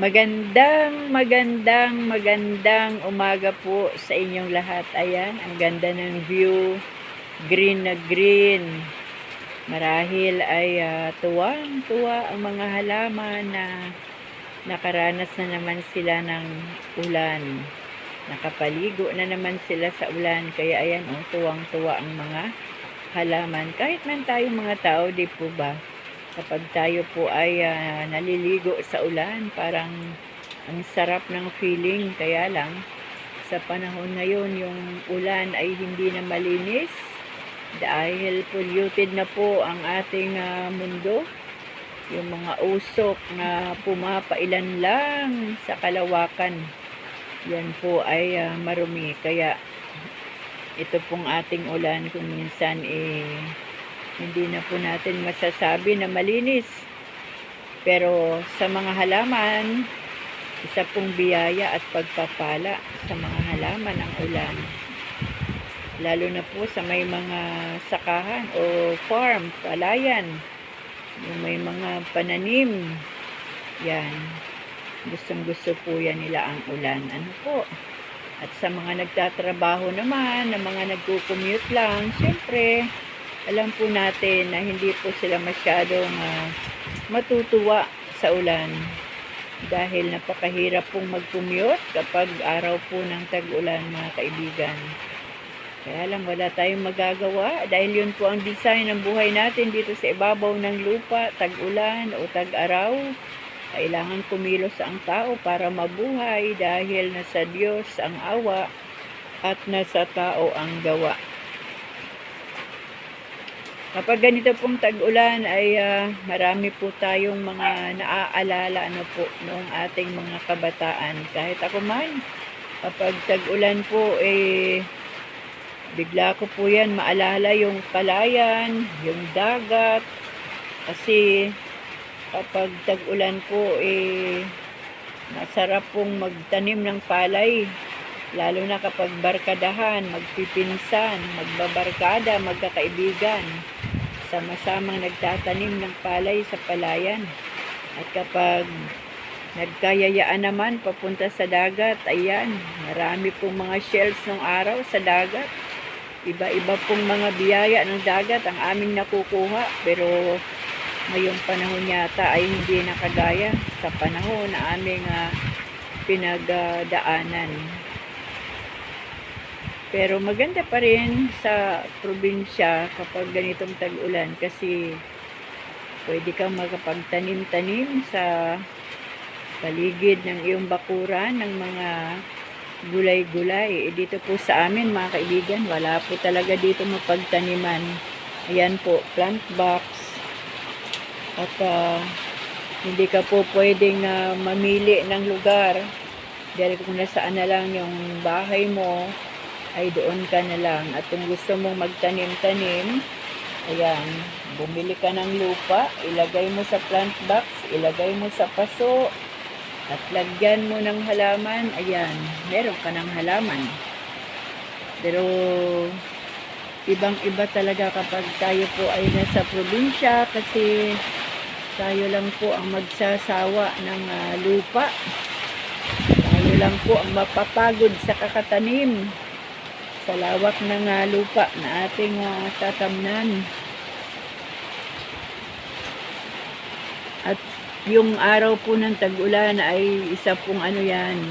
Magandang, magandang, magandang umaga po sa inyong lahat. Ayan, ang ganda ng view. Green na green. Marahil ay ah, tuwang-tuwa ang mga halaman na nakaranas na naman sila ng ulan. Nakapaligo na naman sila sa ulan. Kaya ayan, oh, tuwang-tuwa ang mga halaman. Kahit man tayong mga tao, di po ba? Kapag tayo po ay ah, naliligo sa ulan, parang ang sarap ng feeling. Kaya lang, sa panahon ngayon, yung ulan ay hindi na malinis dahil polluted na po ang ating ah, mundo. Yung mga usok na pumapailan lang sa kalawakan, yan po ay ah, marumi. Kaya ito pong ating ulan kung minsan eh, hindi na po natin masasabi na malinis. Pero sa mga halaman, isa pong biyaya at pagpapala sa mga halaman ang ulan. Lalo na po sa may mga sakahan o farm, palayan, yung may mga pananim. Yan. Gustong gusto po yan nila ang ulan. Ano po? At sa mga nagtatrabaho naman, na mga nagko-commute lang, syempre, alam po natin na hindi po sila masyadong ah, matutuwa sa ulan dahil napakahirap pong mag-commute kapag araw po ng tag-ulan mga kaibigan. Kaya lang wala tayong magagawa dahil yun po ang design ng buhay natin dito sa ibabaw ng lupa, tag-ulan o tag-araw. Kailangan kumilos ang tao para mabuhay dahil nasa Diyos ang awa at nasa tao ang gawa. Kapag ganito pong tag-ulan ay ah, marami po tayong mga naaalala ano po noong ating mga kabataan. Kahit ako man, kapag tag-ulan po eh bigla ko po yan maalala yung palayan, yung dagat. Kasi kapag tag-ulan po eh masarap pong magtanim ng palay. Lalo na kapag barkadahan, magpipinsan, magbabarkada, magkakaibigan. Sama-samang nagtatanim ng palay sa palayan. At kapag nagkayayaan naman papunta sa dagat, ayan, marami pong mga shells ng araw sa dagat. Iba-iba pong mga biyaya ng dagat ang aming nakukuha. Pero ngayong panahon yata ay hindi nakagaya sa panahon na aming ah, pinagdaanan. Pero maganda pa rin sa probinsya kapag ganitong tag-ulan kasi pwede kang makapagtanim-tanim sa paligid ng iyong bakuran ng mga gulay-gulay. Eh, dito po sa amin mga kaibigan, wala po talaga dito mapagtaniman. Ayan po, plant box. At ah, hindi ka po pwedeng ah, mamili ng lugar. Dahil kung nasaan na lang yung bahay mo, ay doon ka na lang. At kung gusto mong magtanim-tanim, ayan, bumili ka ng lupa, ilagay mo sa plant box, ilagay mo sa paso, at lagyan mo ng halaman, ayan, meron ka ng halaman. Pero, ibang-iba talaga kapag tayo po ay nasa probinsya kasi tayo lang po ang magsasawa ng ah, lupa. Tayo lang po ang mapapagod sa kakatanim sa lawak ng ah, lupa na ating ah, tatamnan. At yung araw po ng tag-ulan ay isa pong ano yan,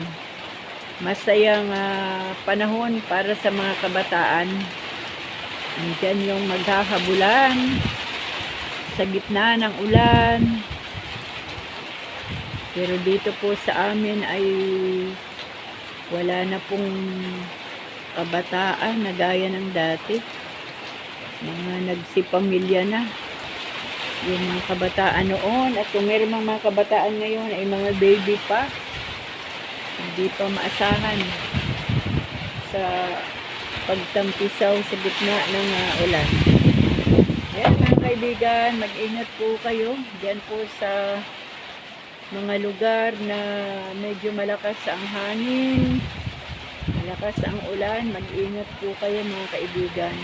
masayang ah, panahon para sa mga kabataan. Andyan yung maghahabulan sa gitna ng ulan. Pero dito po sa amin ay wala na pong kabataan na gaya ng dati. Mga nagsipamilya na. Yung mga kabataan noon at kung meron mga, kabataan ngayon ay mga baby pa. Hindi pa maasahan sa pagtampisaw sa gitna ng ah, ulan. Ayan mga kaibigan, mag-ingat po kayo. Diyan po sa mga lugar na medyo malakas ang hangin, malakas ang ulan, mag-ingat po kayo mga kaibigan.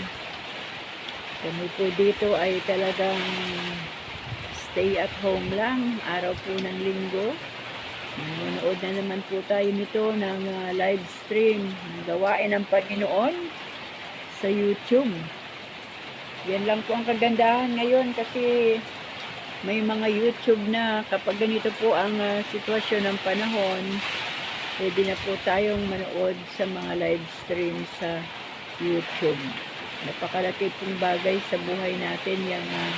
Kami po dito ay talagang stay at home lang, araw po ng linggo. Nanonood na naman po tayo nito ng ah, live stream ng gawain ng Panginoon sa YouTube. Yan lang po ang kagandahan ngayon kasi may mga YouTube na kapag ganito po ang ah, sitwasyon ng panahon, pwede na po tayong manood sa mga live stream sa YouTube. Napakalaki pong bagay sa buhay natin yung ah,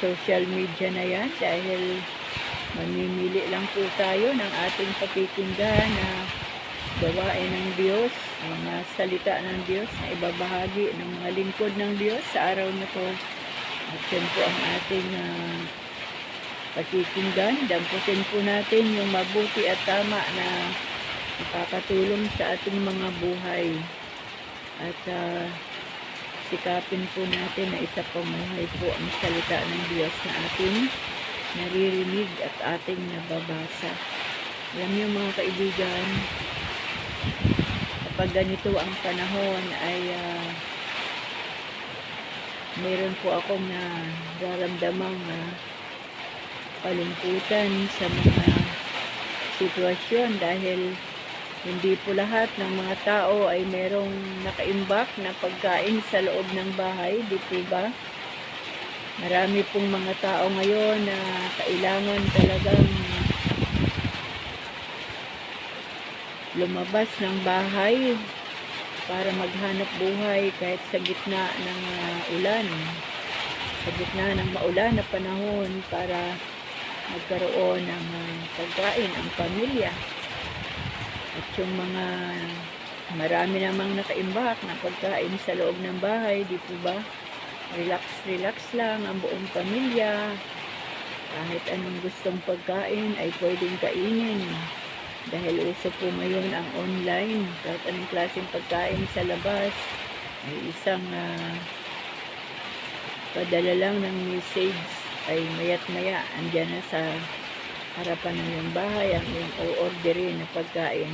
social media na yan dahil mamimili lang po tayo ng ating pakikinggan na gawain ng Diyos, mga salita ng Diyos na ibabahagi ng mga lingkod ng Diyos sa araw na to. At yan po ang ating ah, pakikinggan. Damputin po natin yung mabuti at tama na makakatulong sa ating mga buhay. At ah, sikapin po natin na isa pamahay po ang salita ng Diyos na ating naririnig at ating nababasa. Alam niyo mga kaibigan, kapag ganito ang panahon ay ah, meron po akong nararamdamang uh, kalungkutan sa mga sitwasyon dahil hindi po lahat ng mga tao ay merong nakaimbak na pagkain sa loob ng bahay, di po ba? Marami pong mga tao ngayon na kailangan talagang lumabas ng bahay para maghanap buhay kahit sa gitna ng ah, ulan. Sa gitna ng maulan na panahon para magkaroon ng ah, pagkain ang pamilya. At yung mga marami namang nakaimbak na pagkain sa loob ng bahay, di po ba? Relax, relax lang ang buong pamilya. Kahit anong gustong pagkain ay pwedeng kainin. Dahil uso po ngayon ang online. Kahit anong klaseng pagkain sa labas ay isang ah, padala lang ng message ay mayat maya andyan na sa harapan ng iyong bahay ang iyong o-orderin na pagkain.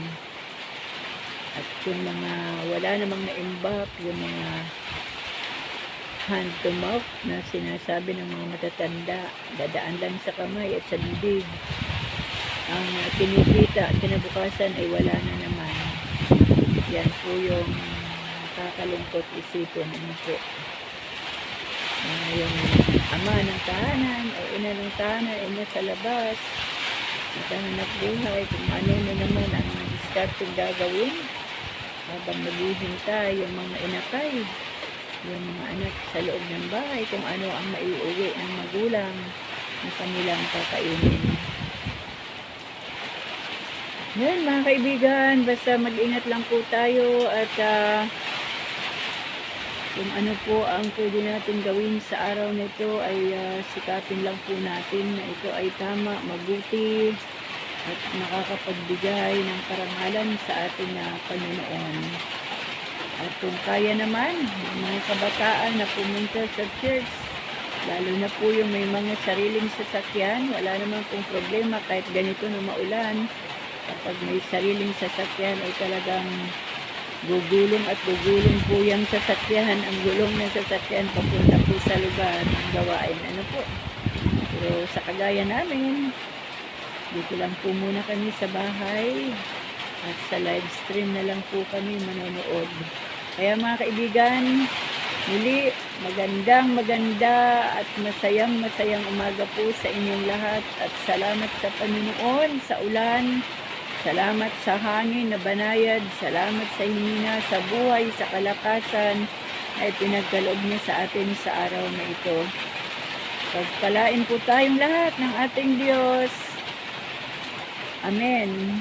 At yung mga wala namang naimbak, yung mga hand to mouth na sinasabi ng mga matatanda, dadaan lang sa kamay at sa bibig. Ang uh, kinikita at kinabukasan ay wala na naman. Yan po yung nakakalungkot isipin. Ano po? Ah, yung ama ng tahanan o ina ng tahanan ay nasa labas. Naghahanap buhay kung ano na naman ang discarding gagawin habang naghihintay yung mga inakay yung mga anak sa loob ng bahay kung ano ang maiuwi ng magulang na kanilang kakainin. Yan mga kaibigan basta mag-ingat lang po tayo at ah, kung ano po ang pwede natin gawin sa araw na ito ay ah, sikapin lang po natin na ito ay tama, mabuti at nakakapagbigay ng karangalan sa ating uh, Panginoon. At kung kaya naman, mga kabataan na pumunta sa church, lalo na po yung may mga sariling sasakyan, wala naman pong problema kahit ganito na maulan. Kapag may sariling sasakyan ay talagang gugulong at gugulong po yung sasakyan, ang gulong ng sasakyan papunta po sa lugar ng gawain. Ano po? Pero sa kagaya namin, dito lang po muna kami sa bahay at sa live stream na lang po kami manonood. Kaya mga kaibigan, muli magandang maganda at masayang masayang umaga po sa inyong lahat at salamat sa Panginoon sa ulan Salamat sa hangin na banayad, salamat sa himina, sa buhay, sa kalakasan ay pinagkaloob niya sa atin sa araw na ito. Pagpalain po tayong lahat ng ating Diyos. Amen.